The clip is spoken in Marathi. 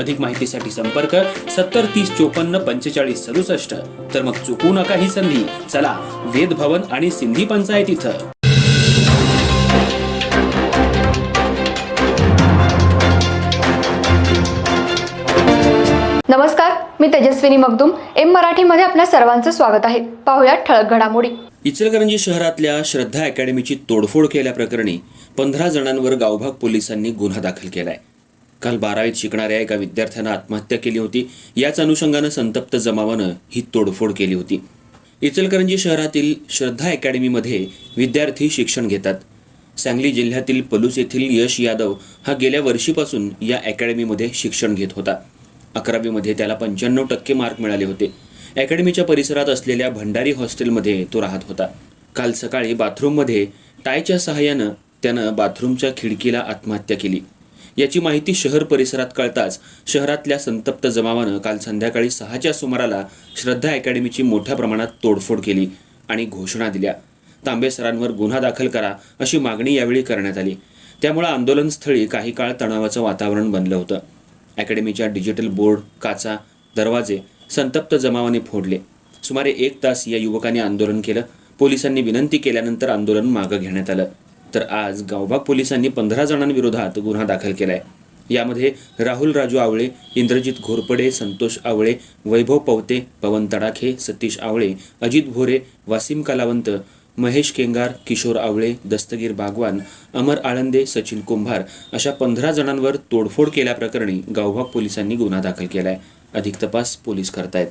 अधिक माहितीसाठी संपर्क सत्तर तीस चोपन्न पंचेचाळीस सदुसष्ट. तर मग चुकू नका ही संधी. चला वेद भवन आणि सिंधी पंचायत इथं. नमस्कार मी तेजस्विनी मगदुम. एम मराठीमध्ये आपल्या सर्वांचं स्वागत आहे. पाहुयात ठळक घडामोडी. इचलकरंजी शहरातल्या श्रद्धा अकॅडमीची तोडफोड केल्याप्रकरणी पंधरा जणांवर गावभाग पोलिसांनी गुन्हा दाखल केलाय. काल बारावीत शिकणाऱ्या एका विद्यार्थ्यानं आत्महत्या केली होती. याच अनुषंगानं संतप्त जमावानं ही तोडफोड केली होती. इचलकरंजी शहरातील श्रद्धा अकॅडमीमध्ये विद्यार्थी शिक्षण घेतात. सांगली जिल्ह्यातील पलूस येथील यश यादव हा गेल्या वर्षीपासून या अकॅडमीमध्ये शिक्षण घेत होता. अकरावीमध्ये त्याला पंच्याण्णव टक्के मार्क मिळाले होते. अकॅडमीच्या परिसरात असलेल्या भंडारी हॉस्टेलमध्ये तो राहत होता. काल सकाळी बाथरूममध्ये टायच्या सहाय्यानं त्यानं बाथरूमच्या खिडकीला आत्महत्या केली. याची माहिती शहर परिसरात कळताच शहरातल्या संतप्त जमावानं काल संध्याकाळी सहाच्या सुमाराला श्रद्धा अकॅडमीची मोठ्या प्रमाणात तोडफोड केली आणि घोषणा दिल्या. तांबे सरांवर गुन्हा दाखल करा अशी मागणी यावेळी करण्यात आली. त्यामुळे आंदोलनस्थळी काही काळ तणावाचं वातावरण बनलं होतं. अकॅडमीच्या डिजिटल बोर्ड काचा दरवाजे संतप्त जमावाने फोडले. सुमारे एक तास या युवकांनी आंदोलन केलं. पोलिसांनी विनंती केल्यानंतर आंदोलन मागं घेण्यात आलं. तर आज गावभाग पोलिसांनी पंधरा जणांविरोधात गुन्हा दाखल केला आहे यामध्ये राहुल राजू आवळे इंद्रजित घोरपडे संतोष आवळे वैभव पवते पवन तडाखे सतीश आवळे अजित भोरे वासिम कलावंत महेश केंगार किशोर आवळे दस्तगीर बागवान अमर आळंदे सचिन कुंभार अशा पंधरा जणांवर तोडफोड केल्याप्रकरणी गावभाग पोलिसांनी गुन्हा दाखल केला आहे अधिक तपास पोलीस करतायत.